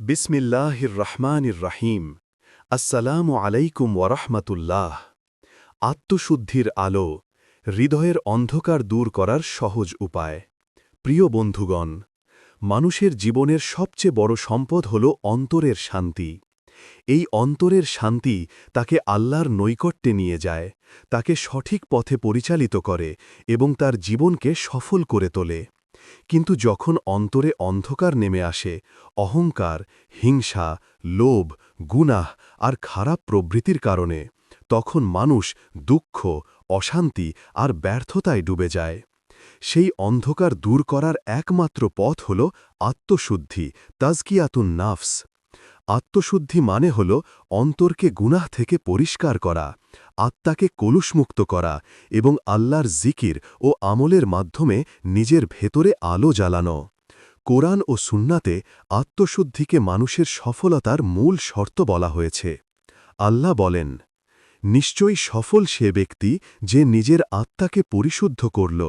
বিসমিল্লাহির রহমানির রাহিম আসসালামু আলাইকুম ওয়ারহমাতুল্লাহ আত্মশুদ্ধির আলো, হৃদয়ের অন্ধকার দূর করার সহজ উপায়। প্রিয় বন্ধুগণ, মানুষের জীবনের সবচেয়ে বড় সম্পদ হল অন্তরের শান্তি। এই অন্তরের শান্তি তাকে আল্লাহর নৈকট্যে নিয়ে যায়, তাকে সঠিক পথে পরিচালিত করে এবং তার জীবনকে সফল করে তোলে। কিন্তু যখন অন্তরে অন্ধকার নেমে আসে, অহংকার, হিংসা, লোভ, গুনাহ আর খারাপ প্রবৃত্তির কারণে, তখন মানুষ দুঃখ, অশান্তি আর ব্যর্থতায় ডুবে যায়। সেই অন্ধকার দূর করার একমাত্র পথ হল আত্মশুদ্ধি, তাজকিয়াতুন নাফস। আত্মশুদ্ধি মানে হল অন্তরকে গুনাহ থেকে পরিষ্কার করা। আত্মাকে কলুষমুক্ত করা এবং আল্লাহর জিকির ও আমলের মাধ্যমে নিজের ভেতরে আলো জ্বালানো। কোরআন ও সুন্নাতে আত্মশুদ্ধিকে মানুষের সফলতার মূল শর্ত বলা হয়েছে। আল্লাহ বলেন, নিশ্চয়ই সফল সে ব্যক্তি যে নিজের আত্মাকে পরিশুদ্ধ করল,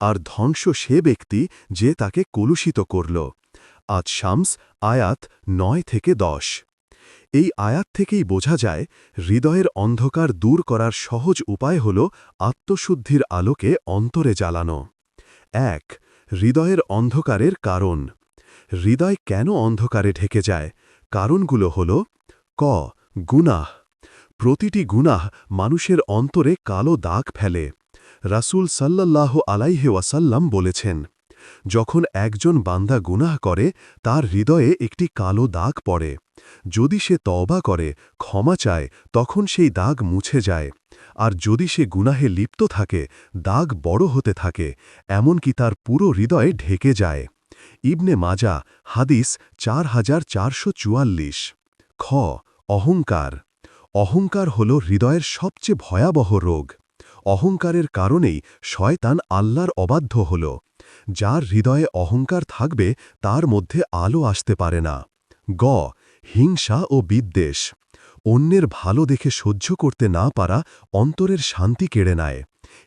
আর ধ্বংস সে ব্যক্তি যে তাকে কলুষিত করল। আজ শামস আয়াত নয় থেকে দশ। এই আয়াত থেকেই বোঝা যায়, হৃদয়ের অন্ধকার দূর করার সহজ উপায় হল আত্মশুদ্ধির আলোকে অন্তরে জ্বালানো। এক, হৃদয়ের অন্ধকারের কারণ। হৃদয় কেন অন্ধকারে ঢেকে যায়? কারণগুলো হল ক, গুনাহ। প্রতিটি গুনাহ মানুষের অন্তরে কালো দাগ ফেলে। রাসূল সাল্লাল্লাহ আলাইহে ওয়াসাল্লাম বলেছেন যখন একজন বান্দা গুনাহ করে, তার হৃদয়ে একটি কালো দাগ পড়ে। যদি সে তওবা করে, ক্ষমা চায়, তখন সেই দাগ মুছে যায়। আর যদি সে গুনাহে লিপ্ত থাকে, দাগ বড় হতে থাকে, এমনকি তার পুরো হৃদয়ে ঢেকে যায়। ইবনে মাজা, হাদিস চার হাজার চারশো চুয়াল্লিশ। খ, অহংকার। অহংকার হল হৃদয়ের সবচেয়ে ভয়াবহ রোগ। অহংকারের কারণেই শয়তান আল্লাহর অবাধ্য হল। যার হৃদয়ে অহংকার থাকবে, তার মধ্যে আলো আসতে পারে না। গ, হিংসা ও বিদ্বেষ। অন্যের ভালো দেখে সহ্য করতে না পারা অন্তরের শান্তি কেড়ে নেয়।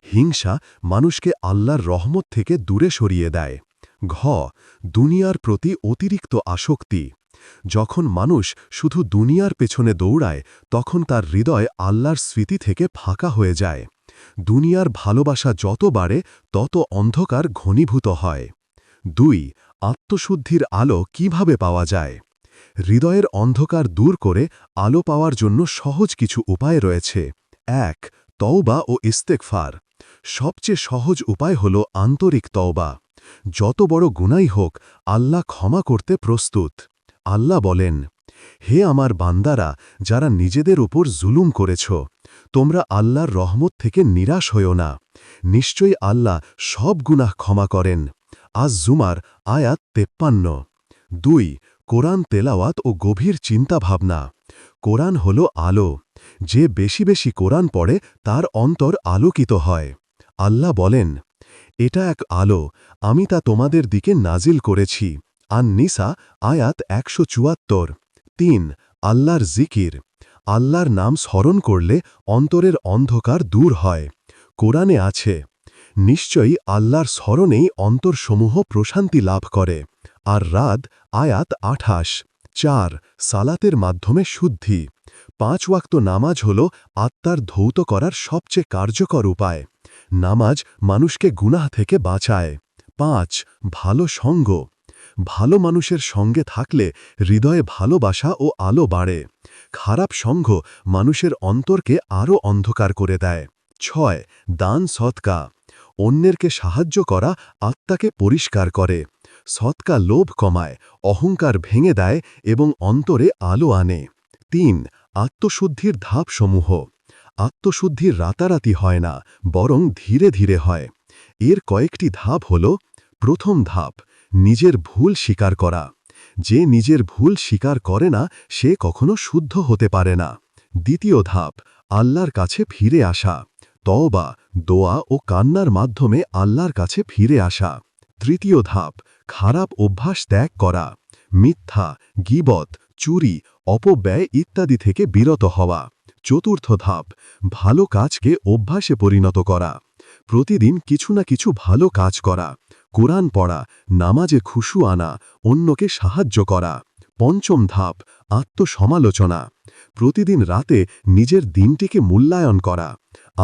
হিংসা মানুষকে আল্লাহর রহমত থেকে দূরে সরিয়ে দেয়। ঘ, দুনিয়ার প্রতি অতিরিক্ত আসক্তি। যখন মানুষ শুধু দুনিয়ার পেছনে দৌড়ায়, তখন তার হৃদয় আল্লাহর স্মৃতি থেকে ফাঁকা হয়ে যায়। দুনিয়ার ভালোবাসা যত বাড়ে, তত অন্ধকার ঘনীভূত হয়। দুই, আত্মশুদ্ধির আলো কীভাবে পাওয়া যায়? হৃদয়ের অন্ধকার দূর করে আলো পাওয়ার জন্য সহজ কিছু উপায় রয়েছে। এক, তওবা ও ইস্তেকফার সবচেয়ে সহজ উপায় হল আন্তরিক তওবা। যত বড় গুনাই হোক, আল্লাহ ক্ষমা করতে প্রস্তুত। আল্লাহ বলেন, হে আমার বান্দারা, যারা নিজেদের উপর জুলুম করেছ তোমরা আল্লাহর রহমত থেকে নিরাশ হইও না। নিশ্চয়ই আল্লাহ সব গুনাহ ক্ষমা করেন। আজ জুমার আয়াত তেপ্পান্ন। দুই, কোরআন তেলাওয়াত ও গভীর চিন্তাভাবনা। কোরআন হল আলো। যে বেশি বেশি কোরআন পড়ে, তার অন্তর আলোকিত হয়। আল্লাহ বলেন, এটা এক আলো, আমি তা তোমাদের দিকে নাজিল করেছি। আন নিসা আয়াত একশো চুয়াত্তর। তিন, আল্লাহর জিকির। আল্লাহর নাম স্মরণ করলে অন্তরের অন্ধকার দূর হয়। কোরআনে আছে, নিশ্চয়ই আল্লাহর স্মরণেই অন্তরসমূহ প্রশান্তি লাভ করে। আর রাদ আয়াত আঠাশ, চার, সালাতের মাধ্যমে শুদ্ধি। পাঁচ ওয়াক্ত নামাজ হল আত্মার ধৌত করার সবচেয়ে কার্যকর উপায়। নামাজ মানুষকে গুনাহ থেকে বাঁচায়। পাঁচ, ভালো সঙ্গ। ভালো মানুষের সঙ্গে থাকলে হৃদয়ে ভালোবাসা ও আলো বাড়ে। খারাপ সঙ্গ মানুষের অন্তরকে আরও অন্ধকার করে দেয়। ছয়, দান সৎকা। অন্যেরকে সাহায্য করা আত্মাকে পরিষ্কার করে। সৎকা লোভ কমায়, অহংকার ভেঙে দেয় এবং অন্তরে আলো আনে। তিন, আত্মশুদ্ধির ধাপসমূহ। আত্মশুদ্ধির রাতারাতি হয় না, বরং ধীরে ধীরে হয়। এর কয়েকটি ধাপ হল, প্রথম ধাপ। নিজের ভুল স্বীকার করা। যে নিজের ভুল স্বীকার করে না, সে কখনো শুদ্ধ হতে পারে না। দ্বিতীয় ধাপ, আল্লাহর কাছে ফিরে আসা। তওবা, দোয়া ও কান্নার মাধ্যমে আল্লাহর কাছে ফিরে আসা। তৃতীয় ধাপ, খারাপ অভ্যাস ত্যাগ করা। মিথ্যা, গিবত, চুরি, অপব্যয় ইত্যাদি থেকে বিরত হওয়া। চতুর্থ ধাপ, ভালো কাজকে অভ্যাসে পরিণত করা। প্রতিদিন কিছু না কিছু ভালো কাজ করা। কোরআন পড়া, নামাজে খুশু আনা, অন্যকে সাহায্য করা, পঞ্চম ধাপ, আত্মসমালোচনা। প্রতিদিন রাতে নিজের দিনটিকে মূল্যায়ন করা।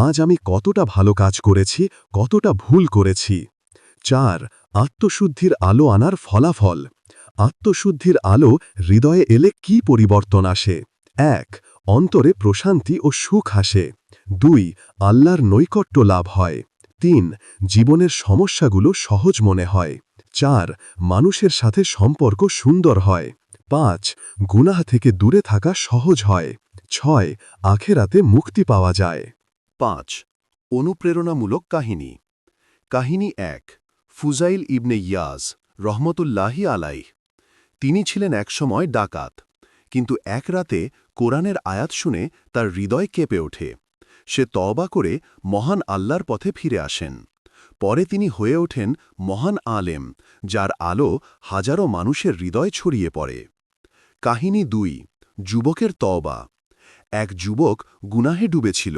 আজ আমি কতটা ভালো কাজ করেছি, কতটা ভুল করেছি। চার, আত্মশুদ্ধির আলো আনার ফলাফল। আত্মশুদ্ধির আলো হৃদয়ে এলে কি পরিবর্তন আসে? এক, অন্তরে প্রশান্তি ও সুখ আসে। দুই, আল্লাহর নৈকট্য লাভ হয়। তিন, জীবনের সমস্যাগুলো সহজ মনে হয়। চার, মানুষের সাথে সম্পর্ক সুন্দর হয়। পাঁচ, গুনাহ থেকে দূরে থাকা সহজ হয়। ছয়, আখেরাতে মুক্তি পাওয়া যায়। পাঁচ, অনুপ্রেরণামূলক কাহিনী। কাহিনী এক, ফুজাইল ইবনে ইয়াজ, রহমতুল্লাহি আলাই তিনি ছিলেন একসময় ডাকাত, কিন্তু এক রাতে কোরআনের আয়াত শুনে তার হৃদয় কেঁপে ওঠে। সে তবা করে মহান আল্লাহর পথে ফিরে আসেন। পরে তিনি হয়ে ওঠেন মহান আলেম, যার আলো হাজারো মানুষের হৃদয় ছড়িয়ে পড়ে। কাহিনী দুই, যুবকের তওবা। এক যুবক গুনাহে ডুবেছিল।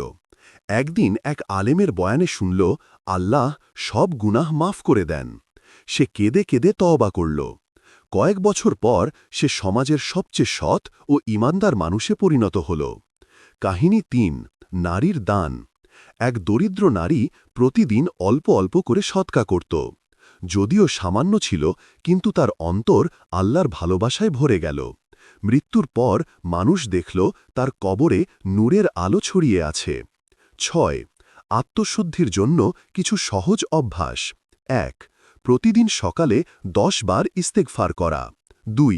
একদিন এক আলেমের বয়ানে শুনল, আল্লাহ সব গুনাহ মাফ করে দেন। সে কেঁদে কেঁদে তওবা করল। কয়েক বছর পর সে সমাজের সবচেয়ে সৎ ও ইমানদার মানুষে পরিণত হল। কাহিনী তিন নারীর দান। এক দরিদ্র নারী প্রতিদিন অল্প অল্প করে সৎকা করত। যদিও সামান্য ছিল, কিন্তু তার অন্তর আল্লাহর ভালোবাসায় ভরে গেল। মৃত্যুর পর মানুষ দেখল, তার কবরে নূরের আলো ছড়িয়ে আছে। ছয়, আত্মশুদ্ধির জন্য কিছু সহজ অভ্যাস। এক, প্রতিদিন সকালে দশ বার ইস্তেকফার করা। দুই,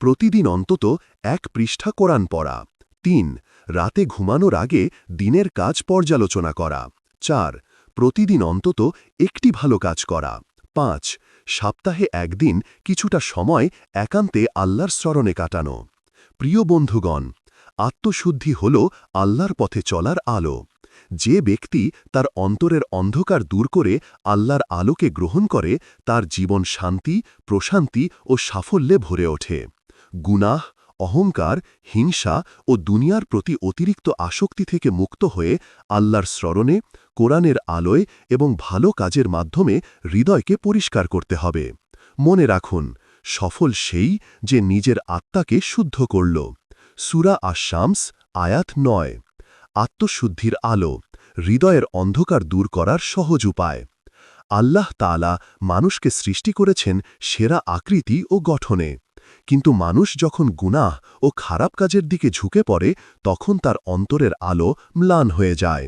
প্রতিদিন অন্তত এক পৃষ্ঠা কোরআন পড়া। তিন, রাতে ঘুমানোর আগে দিনের কাজ পর্যালোচনা করা। চার, প্রতিদিন অন্তত একটি ভালো কাজ করা। পাঁচ, সপ্তাহে একদিন কিছুটা সময় একান্তে আল্লাহর স্মরণে কাটানো। প্রিয় বন্ধুগণ, আত্মশুদ্ধি হল আল্লাহর পথে চলার আলো। যে ব্যক্তি তার অন্তরের অন্ধকার দূর করে আল্লাহর আলোকে গ্রহণ করে, তার জীবন শান্তি, প্রশান্তি ও সাফল্যে ভরে ওঠে। গুনাহ অহংকার, হিংসা ও দুনিয়ার প্রতি অতিরিক্ত আসক্তি থেকে মুক্ত হয়ে আল্লাহর স্মরণে, কোরআনের আলোয় এবং ভালো কাজের মাধ্যমে হৃদয়কে পরিষ্কার করতে হবে। মনে রাখুন, সফল সেই যে নিজের আত্মাকে শুদ্ধ করল। সুরা আশামস আয়াত নয়। আত্মশুদ্ধির আলো, হৃদয়ের অন্ধকার দূর করার সহজ উপায়। আল্লাহ তালা মানুষকে সৃষ্টি করেছেন সেরা আকৃতি ও গঠনে। কিন্তু মানুষ যখন গুনাহ ও খারাপ কাজের দিকে ঝুঁকে পড়ে, তখন তার অন্তরের আলো ম্লান হয়ে যায়।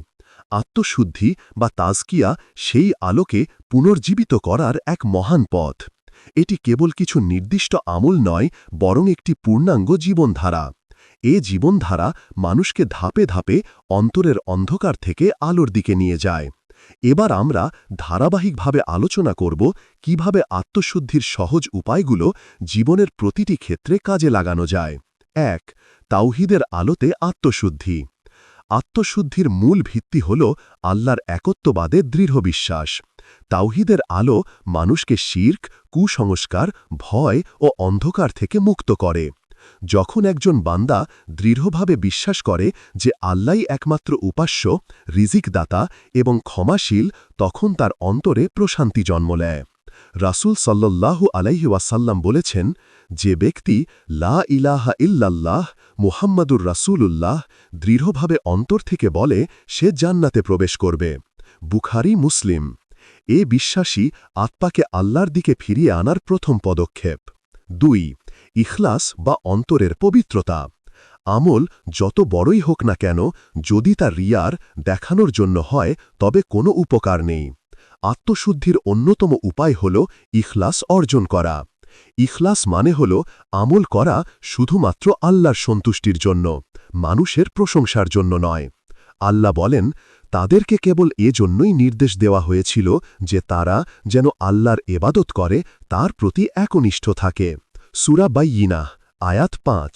আত্মশুদ্ধি বা তাজকিয়া সেই আলোকে পুনর্জীবিত করার এক মহান পথ। এটি কেবল কিছু নির্দিষ্ট আমল নয়, বরং একটি পূর্ণাঙ্গ জীবনধারা। এ জীবনধারা মানুষকে ধাপে ধাপে অন্তরের অন্ধকার থেকে আলোর দিকে নিয়ে যায়। এবার আমরা ধারাবাহিকভাবে আলোচনা করব কীভাবে আত্মশুদ্ধির সহজ উপায়গুলো জীবনের প্রতিটি ক্ষেত্রে কাজে লাগানো যায়। এক, তাওহিদের আলোতে আত্মশুদ্ধি। আত্মশুদ্ধির মূল ভিত্তি হল আল্লাহর একত্ববাদে দৃঢ় বিশ্বাস। তাওহিদের আলো মানুষকে শির্ক, কুসংস্কার, ভয় ও অন্ধকার থেকে মুক্ত করে। যখন একজন বান্দা দৃঢ়ভাবে বিশ্বাস করে যে আল্লাই একমাত্র উপাস্য, রিজিকদাতা এবং ক্ষমাশীল, তখন তার অন্তরে প্রশান্তি জন্ম নেয়। রাসুল সাল্লাল্লাহু আলাইহি ওয়াসাল্লাম বলেছেন, যে ব্যক্তি লা ইলাহা ইল্লাল্লাহ, মুহাম্মাদুর রাসূলুল্লাহ, দৃঢ়ভাবে অন্তর থেকে বলে, সে জান্নাতে প্রবেশ করবে। বুখারি, মুসলিম। এ বিশ্বাসী আত্মাকে আল্লাহর দিকে ফিরিয়ে আনার প্রথম পদক্ষেপ। দুই ইখলাস বা অন্তরের পবিত্রতা। আমল যত বড়ই হোক না কেন, যদি তা রিয়ার দেখানোর জন্য হয়, তবে কোনো উপকার নেই। আত্মশুদ্ধির অন্যতম উপায় হল ইখলাস অর্জন করা। ইখলাস মানে হল আমল করা শুধুমাত্র আল্লাহর সন্তুষ্টির জন্য, মানুষের প্রশংসার জন্য নয়। আল্লাহ বলেন, তাদেরকে কেবল এজন্যই নির্দেশ দেওয়া হয়েছিল যে তারা যেন আল্লাহর এবাদত করে, তার প্রতি একনিষ্ঠ থাকে। সুরা বাইয়িনা, আয়াত পাঁচ।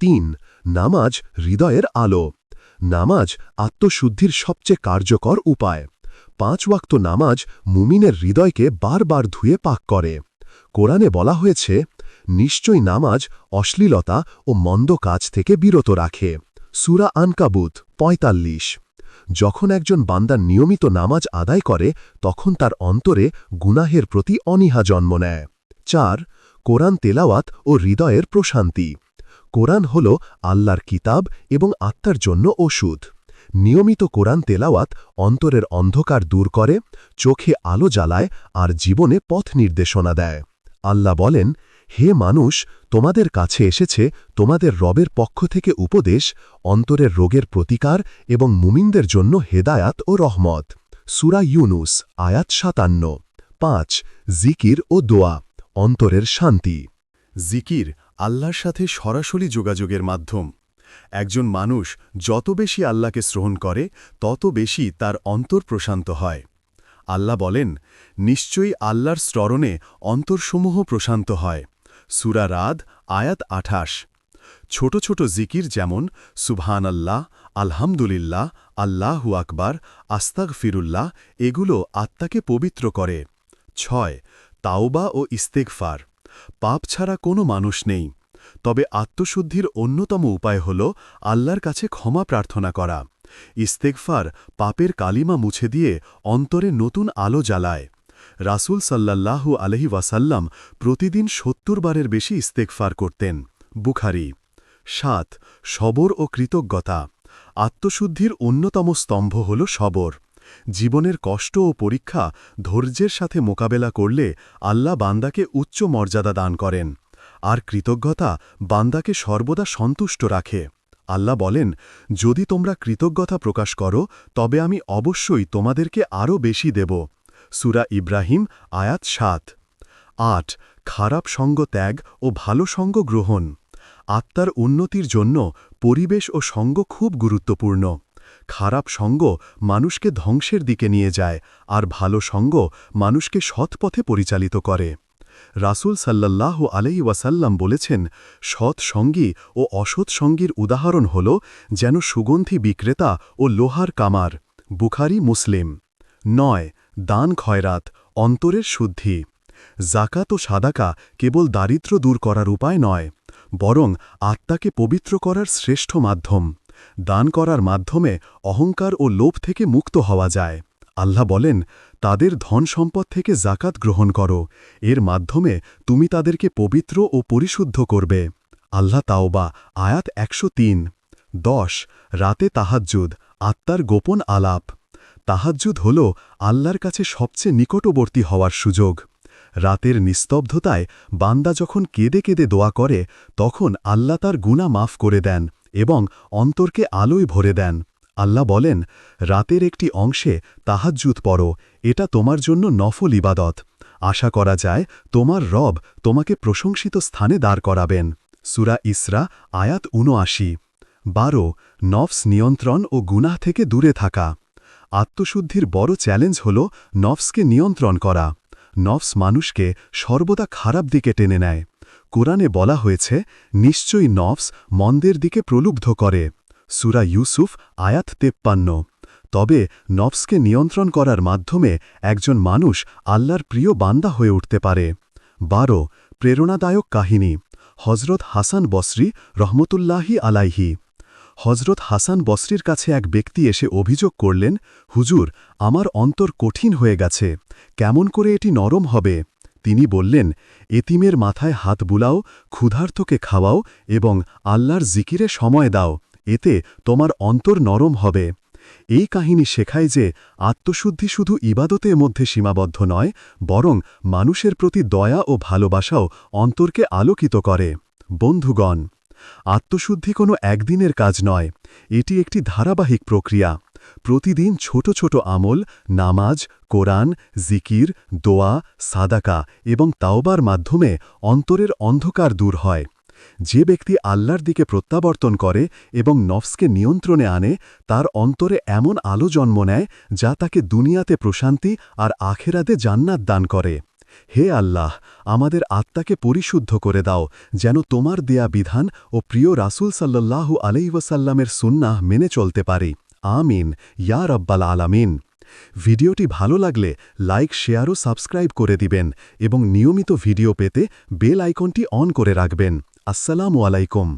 তিন, নামাজ হৃদয়ের আলো। নামাজ আত্মশুদ্ধির সবচেয়ে কার্যকর উপায়। পাঁচ ওয়াক্ত নামাজ মুমিনের হৃদয়কে বারবার ধুয়ে পাক করে। কোরআনে বলা হয়েছে নিশ্চয় নামাজ অশ্লীলতা ও মন্দ কাজ থেকে বিরত রাখে। সুরা আনকাবুত, পঁয়তাল্লিশ। যখন একজন বান্দা নিয়মিত নামাজ আদায় করে, তখন তার অন্তরে গুনাহের প্রতি অনীহা জন্ম নেয়। চার কোরআন তেলাওয়াত ও হৃদয়ের প্রশান্তি। কোরআন হল আল্লাহর কিতাব এবং আত্মার জন্য ওষুধ। নিয়মিত কোরআন তেলাওয়াত অন্তরের অন্ধকার দূর করে, চোখে আলো জ্বালায় আর জীবনে পথ নির্দেশনা দেয়। আল্লাহ বলেন, হে মানুষ, তোমাদের কাছে এসেছে তোমাদের রবের পক্ষ থেকে উপদেশ, অন্তরের রোগের প্রতিকার এবং মুমিনদের জন্য হেদায়াত ও রহমত। সুরা ইউনুস, আয়াত সাতান্ন। পাঁচ, জিকির ও দোয়া। অন্তরের শান্তি। জিকির আল্লাহর সাথে সরাসরি যোগাযোগের মাধ্যম। একজন মানুষ যত বেশি আল্লাহকে শ্রহণ করে, তত বেশি তার অন্তর প্রশান্ত হয়। আল্লাহ বলেন, নিশ্চয়ই আল্লাহর স্মরণে অন্তরসমূহ প্রশান্ত হয়। সুরা রাদ, আয়াত আঠাশ। ছোট ছোট জিকির যেমন সুবহান আল্লাহ আলহামদুলিল্লাহ আল্লাহু আকবার আস্তাগ ফিরুল্লাহ এগুলো আত্মাকে পবিত্র করে। ছয় তাওবা ও ইস্তেকফার পাপ ছাড়া কোনো মানুষ নেই। তবে আত্মশুদ্ধির অন্যতম উপায় হল আল্লাহর কাছে ক্ষমা প্রার্থনা করা। ইস্তেকফার পাপের কালিমা মুছে দিয়ে অন্তরে নতুন আলো জ্বালায়। রাসূল সাল্লাল্লাহু আলহি ওয়াসাল্লাম প্রতিদিন সত্তর বারের বেশি ইস্তেকফার করতেন। বুখারি। সাত, সবর ও কৃতজ্ঞতা। আত্মশুদ্ধির অন্যতম স্তম্ভ হল সবর। জীবনের কষ্ট ও পরীক্ষা ধৈর্যের সাথে মোকাবেলা করলে আল্লাহ বান্দাকে উচ্চ মর্যাদা দান করেন। আর কৃতজ্ঞতা বান্দাকে সর্বদা সন্তুষ্ট রাখে। আল্লাহ বলেন, যদি তোমরা কৃতজ্ঞতা প্রকাশ করো, তবে আমি অবশ্যই তোমাদেরকে আরও বেশি দেব। সুরা ইব্রাহিম, আয়াত সাত। আট, খারাপ সঙ্গ ত্যাগ ও ভালো সঙ্গ গ্রহণ। আত্মার উন্নতির জন্য পরিবেশ ও সঙ্গ খুব গুরুত্বপূর্ণ। খারাপ সঙ্গ মানুষকে ধ্বংসের দিকে নিয়ে যায়, আর ভালো সঙ্গ মানুষকে সৎপথে পরিচালিত করে। রাসূল সাল্লাল্লাহ আলাই ওয়াসাল্লাম বলেছেন, সৎ সঙ্গী ও অসৎ সঙ্গীর উদাহরণ হল যেন সুগন্ধি বিক্রেতা ও লোহার কামার। বুখারি, মুসলিম। নয়, দান খয়রাত, অন্তরের শুদ্ধি। জাকাত ও সাদাকা কেবল দারিদ্র্য দূর করার উপায় নয়, বরং আত্মাকে পবিত্র করার শ্রেষ্ঠ মাধ্যম। দান করার মাধ্যমে অহংকার ও লোভ থেকে মুক্ত হওয়া যায়। আল্লাহ বলেন, তাদের ধন সম্পদ থেকে জাকাত গ্রহণ করো। এর মাধ্যমে তুমি তাদেরকে পবিত্র ও পরিশুদ্ধ করবে। আল্লাহ তাওবা, আয়াত একশো তিন। দশ, রাতে তাহাজ্জুদ, আত্মার গোপন আলাপ। তাহাজ্জুদ হল আল্লাহর কাছে সবচেয়ে নিকটবর্তী হওয়ার সুযোগ। রাতের নিস্তব্ধতায় বান্দা যখন কেঁদে কেঁদে দোয়া করে, তখন আল্লাহ তার গুণা মাফ করে দেন। এবং অন্তরকে আলোয় ভরে দেন। আল্লাহ বলেন, রাতের একটি অংশে তাহাজ্জুত পড়ো, এটা তোমার জন্য নফল ইবাদত। আশা করা যায়, তোমার রব তোমাকে প্রশংসিত স্থানে দাঁড় করাবেন। সুরা ইসরা, আয়াত উনআশি বারো, নফস নিয়ন্ত্রণ ও গুনাহ থেকে দূরে থাকা। আত্মশুদ্ধির বড় চ্যালেঞ্জ হল নফসকে নিয়ন্ত্রণ করা। নফস মানুষকে সর্বদা খারাপ দিকে টেনে নেয়। কোরআনে বলা হয়েছে, নিশ্চয়ই নফস মন্দের দিকে প্রলুব্ধ করে। সুরা ইউসুফ, আয়াত তেপ্পান্ন। তবে নফসকে নিয়ন্ত্রণ করার মাধ্যমে একজন মানুষ আল্লাহর প্রিয় বান্দা হয়ে উঠতে পারে। বারো, প্রেরণাদায়ক কাহিনী। হজরত হাসান বসরি রহমতুল্লাহি আলাইহি। হজরত হাসান বসরির কাছে এক ব্যক্তি এসে অভিযোগ করলেন, হুজুর, আমার অন্তর কঠিন হয়ে গেছে। কেমন করে এটি নরম হবে? তিনি বললেন, এতিমের মাথায় হাত বুলাও, ক্ষুধার্তকে খাওয়াও এবং আল্লাহর জিকিরে সময় দাও, এতে তোমার অন্তর নরম হবে। এই কাহিনী শেখায় যে আত্মশুদ্ধি শুধু ইবাদতের মধ্যে সীমাবদ্ধ নয়, বরং মানুষের প্রতি দয়া ও ভালোবাসাও অন্তরকে আলোকিত করে। বন্ধুগণ আত্মশুদ্ধি কোনো একদিনের কাজ নয়। এটি একটি ধারাবাহিক প্রক্রিয়া। প্রতিদিন ছোট ছোট আমল, নামাজ, কোরআন, জিকির, দোয়া, সাদাকা এবং তাওবার মাধ্যমে অন্তরের অন্ধকার দূর হয়। যে ব্যক্তি আল্লাহর দিকে প্রত্যাবর্তন করে এবং নফসকে নিয়ন্ত্রণে আনে, তার অন্তরে এমন আলো জন্ম নেয় যা তাকে দুনিয়াতে প্রশান্তি আর আখেরাতে জান্নাত দান করে। হে আল্লাহ, আমাদের আত্মাকে পরিশুদ্ধ করে দাও, যেন তোমার দেয়া বিধান ও প্রিয় রাসূল সাল্লাল্লাহু আলাইওয়াসাল্লামের সুন্নাহ মেনে চলতে পারি। আমিন। ইয়া রব্বাল আলামিন। ভিডিওটি ভালো লাগলে লাইক, শেয়ার ও সাবস্ক্রাইব করে দিবেন এবং নিয়মিত ভিডিও পেতে বেল আইকনটি অন করে রাখবেন। আসসালামু আলাইকুম।